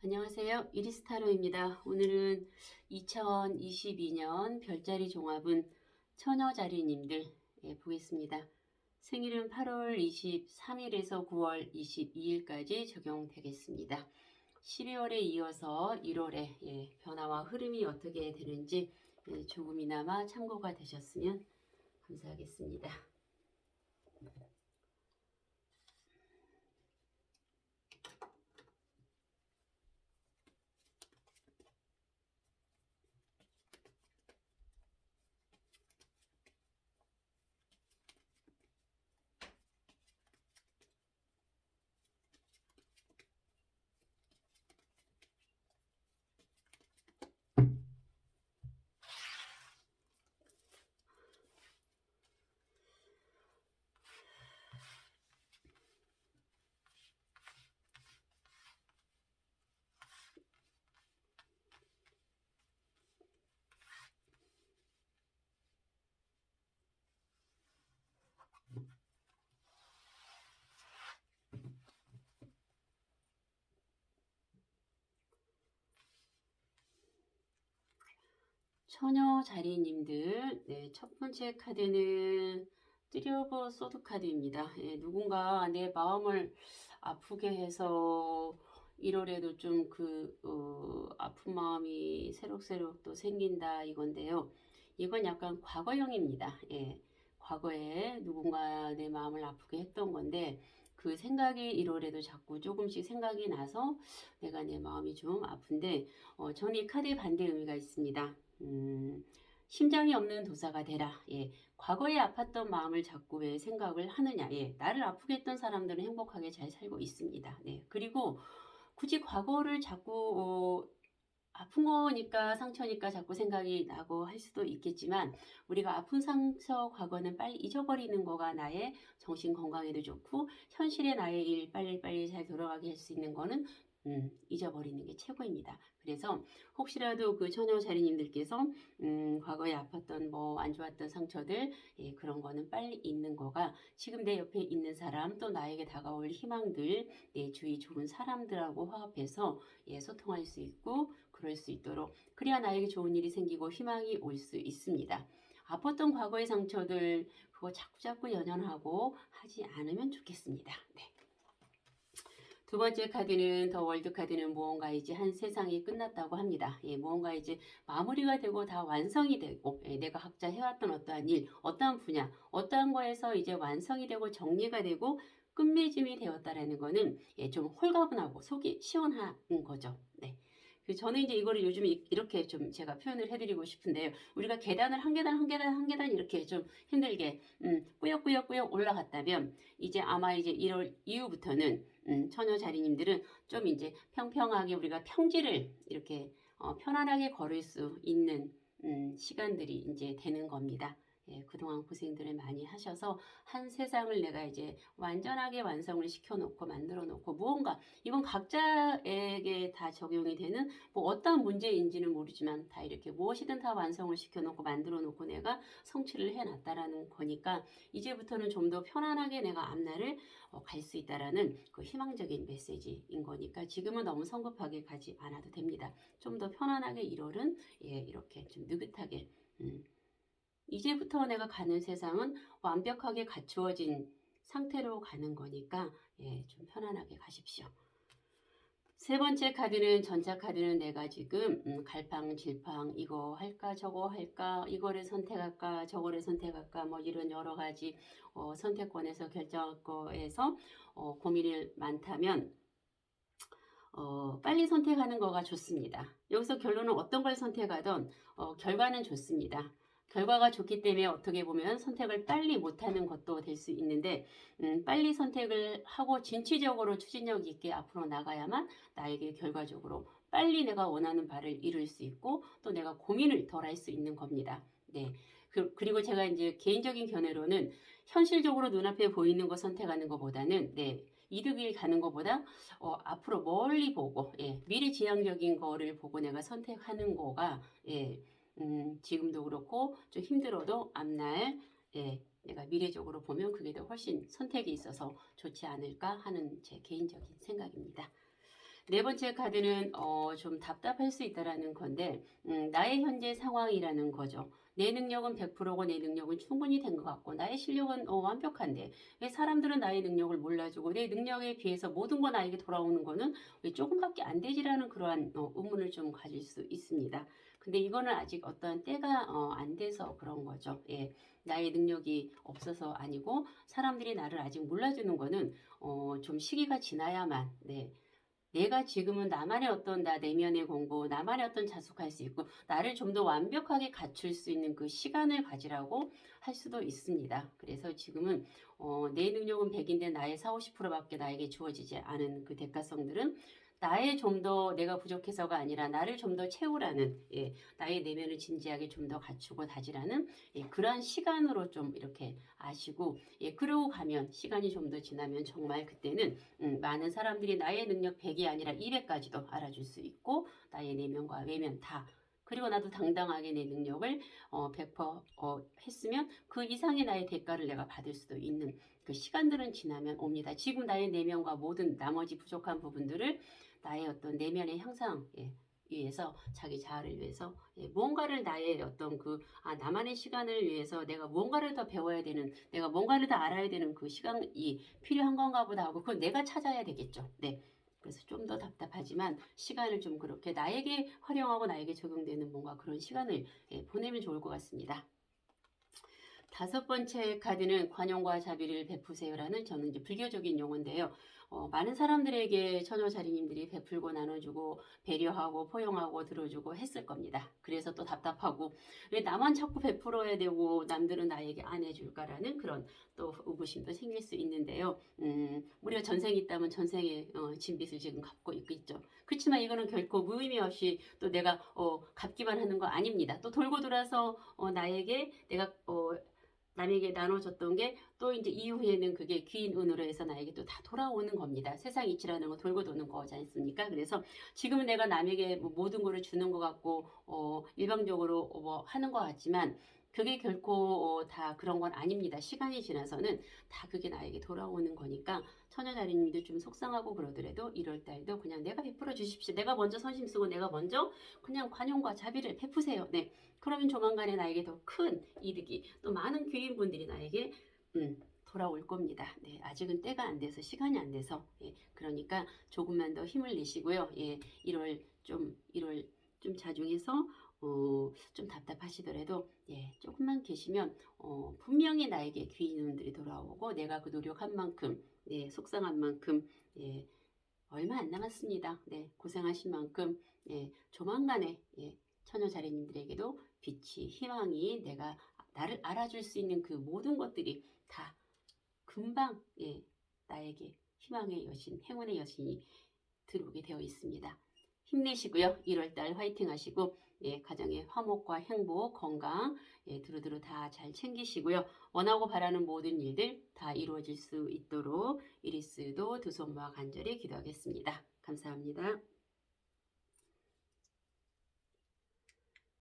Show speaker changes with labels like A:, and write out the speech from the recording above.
A: 안녕하세요. 이리스타로입니다. 오늘은 2022년 별자리 종합은 처녀자리님들 예, 보겠습니다. 생일은 8월 23일에서 9월 22일까지 적용되겠습니다. 12월에 이어서 1월에 예, 변화와 흐름이 어떻게 되는지 예, 조금이나마 참고가 되셨으면 감사하겠습니다. 처녀 자리님들, 네, 첫 번째 카드는 트리오버 소드 카드입니다. 예, 누군가 내 마음을 아프게 해서 1월에도 좀 그, 어, 아픈 마음이 새록새록 또 생긴다 이건데요. 이건 약간 과거형입니다. 예, 과거에 누군가 내 마음을 아프게 했던 건데, 그 생각이 1월에도 자꾸 조금씩 생각이 나서 내가 내 마음이 좀 아픈데, 어, 저는 이 카드에 반대 의미가 있습니다. 음, 심장이 없는 도사가 되라. 예. 과거에 아팠던 마음을 자꾸 왜 생각을 하느냐. 예. 나를 아프게 했던 사람들은 행복하게 잘 살고 있습니다. 네. 그리고 굳이 과거를 자꾸, 어, 아픈 거니까 상처니까 자꾸 생각이 나고 할 수도 있겠지만 우리가 아픈 상처 과거는 빨리 잊어버리는 거가 나의 정신 건강에도 좋고 현실의 나의 일 빨리빨리 잘 돌아가게 할 수 있는 거는 음, 잊어버리는 게 최고입니다. 그래서 혹시라도 그 처녀 자리님들께서 음, 과거에 아팠던 뭐 안 좋았던 상처들 예, 그런 거는 빨리 잊는 거가 지금 내 옆에 있는 사람 또 나에게 다가올 희망들 내 주위 좋은 사람들하고 화합해서 예, 소통할 수 있고 그럴 수 있도록 그래야 나에게 좋은 일이 생기고 희망이 올 수 있습니다. 아팠던 과거의 상처들 그거 자꾸자꾸 연연하고 하지 않으면 좋겠습니다. 네. 두 번째 카드는 더 월드 카드는 무언가 이제 한 세상이 끝났다고 합니다. 예, 무언가 이제 마무리가 되고 다 완성이 되고 예, 내가 각자 해왔던 어떠한 일, 어떠한 분야, 어떠한 거에서 이제 완성이 되고 정리가 되고 끝맺음이 되었다라는 거는 예, 좀 홀가분하고 속이 시원한 거죠. 네. 그 저는 이제 이거를 요즘 이렇게 좀 제가 표현을 해드리고 싶은데요. 우리가 계단을 한 계단 한 계단 한 계단 이렇게 좀 힘들게 음, 꾸역꾸역꾸역 올라갔다면 이제 아마 이제 1월 이후부터는 음, 처녀 자리님들은 좀 이제 평평하게 우리가 평지를 이렇게 어, 편안하게 걸을 수 있는 음, 시간들이 이제 되는 겁니다. 예, 그동안 고생들을 많이 하셔서 한 세상을 내가 이제 완전하게 완성을 시켜놓고 만들어 놓고 무언가 이건 각자에게 다 적용이 되는 뭐 어떠한 문제인지는 모르지만 다 이렇게 무엇이든 다 완성을 시켜놓고 만들어 놓고 내가 성취를 해놨다라는 거니까 이제부터는 좀 더 편안하게 내가 앞날을 어, 갈수 있다라는 그 희망적인 메시지인 거니까 지금은 너무 성급하게 가지 않아도 됩니다. 좀 더 편안하게 1월은 예, 이렇게 좀 느긋하게 음, 이제부터 내가 가는 세상은 완벽하게 갖추어진 상태로 가는 거니까 예, 좀 편안하게 가십시오. 세 번째 카드는 전차 카드는 내가 지금 음, 갈팡질팡 이거 할까 저거 할까 이거를 선택할까 저거를 선택할까 뭐 이런 여러 가지 어, 선택권에서 결정할 거에서 어, 고민이 많다면 어, 빨리 선택하는 거가 좋습니다. 여기서 결론은 어떤 걸 선택하든 어, 결과는 좋습니다. 결과가 좋기 때문에 어떻게 보면 선택을 빨리 못하는 것도 될 수 있는데 음, 빨리 선택을 하고 진취적으로 추진력 있게 앞으로 나가야만 나에게 결과적으로 빨리 내가 원하는 바를 이룰 수 있고 또 내가 고민을 덜 할 수 있는 겁니다. 네. 그, 리고 제가 이제 개인적인 견해로는 현실적으로 눈앞에 보이는 거 선택하는 것보다는 네. 이득이 가는 것보다 어, 앞으로 멀리 보고 예, 미래 지향적인 거를 보고 내가 선택하는 거가 예, 음, 지금도 그렇고 좀 힘들어도 앞날 예, 내가 미래적으로 보면 그게 더 훨씬 선택이 있어서 좋지 않을까 하는 제 개인적인 생각입니다. 네 번째 카드는 어, 좀 답답할 수 있다라는 건데 음, 나의 현재 상황이라는 거죠. 내 능력은 100%고 내 능력은 충분히 된 것 같고 나의 실력은 어, 완벽한데 왜 사람들은 나의 능력을 몰라주고 내 능력에 비해서 모든 거 나에게 돌아오는 거는 왜 조금밖에 안 되지라는 그러한 어, 의문을 좀 가질 수 있습니다. 근데 이거는 아직 어떠한 때가 어, 안 돼서 그런 거죠. 예, 나의 능력이 없어서 아니고 사람들이 나를 아직 몰라주는 거는 어, 좀 시기가 지나야만 네. 내가 지금은 나만의 어떤 나 내면의 공부, 나만의 어떤 자숙할 수 있고, 나를 좀 더 완벽하게 갖출 수 있는 그 시간을 가지라고 할 수도 있습니다. 그래서 지금은 어, 내 능력은 100인데 나의 4, 50%밖에 나에게 주어지지 않은 그 대가성들은 나의 좀 더 내가 부족해서가 아니라 나를 좀 더 채우라는 예, 나의 내면을 진지하게 좀 더 갖추고 다지라는 예, 그러한 시간으로 좀 이렇게 아시고 예, 그러고 가면 시간이 좀 더 지나면 정말 그때는 음, 많은 사람들이 나의 능력 100이 아니라 200까지도 알아줄 수 있고 나의 내면과 외면 다 그리고 나도 당당하게 내 능력을 어, 100% 어, 했으면 그 이상의 나의 대가를 내가 받을 수도 있는 그 시간들은 지나면 옵니다. 지금 나의 내면과 모든 나머지 부족한 부분들을 나의 어떤 내면의 향상 예, 위해서 자기 자아를 위해서 예, 무언가를 나의 어떤 그 아, 나만의 시간을 위해서 내가 무언가를 더 배워야 되는 내가 뭔가를 더 알아야 되는 그 시간이 필요한 건가 보다 하고 그건 내가 찾아야 되겠죠. 네. 그래서 좀 더 답답하지만 시간을 좀 그렇게 나에게 활용하고 나에게 적용되는 뭔가 그런 시간을 예, 보내면 좋을 것 같습니다. 다섯 번째 카드는 관용과 자비를 베푸세요라는 저는 이제 불교적인 용어인데요. 어, 많은 사람들에게 처녀자리님들이 베풀고 나눠주고 배려하고 포용하고 들어주고 했을 겁니다. 그래서 또 답답하고 왜 나만 자꾸 베풀어야 되고 남들은 나에게 안 해줄까라는 그런 또 의구심도 생길 수 있는데요. 음, 우리가 전생이 있다면 전생의 어, 진빚을 지금 갚고 있겠죠. 그렇지만 이거는 결코 무의미 없이 또 내가 어, 갚기만 하는 거 아닙니다. 또 돌고 돌아서 어, 나에게 내가 어, 남에게 나눠줬던 게 또 이제 이후에는 그게 귀인 운으로 해서 나에게 또 다 돌아오는 겁니다. 세상 이치라는 건 돌고 도는 거지 않습니까? 그래서 지금은 내가 남에게 뭐 모든 거를 주는 것 같고 어, 일방적으로 어, 뭐 하는 것 같지만 그게 결코 어, 다 그런 건 아닙니다. 시간이 지나서는 다 그게 나에게 돌아오는 거니까 처녀자리님들 좀 속상하고 그러더라도 1월 달도 그냥 내가 베풀어 주십시오. 내가 먼저 선심 쓰고 내가 먼저 그냥 관용과 자비를 베푸세요. 네. 그러면 조만간에 나에게 더 큰 이득이 또 많은 귀인분들이 나에게 음, 돌아올 겁니다. 네, 아직은 때가 안 돼서 시간이 안 돼서 예, 그러니까 조금만 더 힘을 내시고요. 예, 1월 좀 1월 좀 자중해서 어, 좀 답답하시더라도 예, 조금만 계시면 어, 분명히 나에게 귀인분들이 돌아오고 내가 그 노력한 만큼 예, 속상한 만큼 예, 얼마 안 남았습니다. 네, 고생하신 만큼 예, 조만간에 예, 처녀자리님들에게도 빛이 희망이 내가 나를 알아줄 수 있는 그 모든 것들이 다 금방 예, 나에게 희망의 여신, 행운의 여신이 들어오게 되어 있습니다. 힘내시고요. 1월달 화이팅 하시고 예, 가정의 화목과 행복, 건강 예, 두루두루 다 잘 챙기시고요. 원하고 바라는 모든 일들 다 이루어질 수 있도록 이리스도 두 손 모아 간절히 기도하겠습니다. 감사합니다.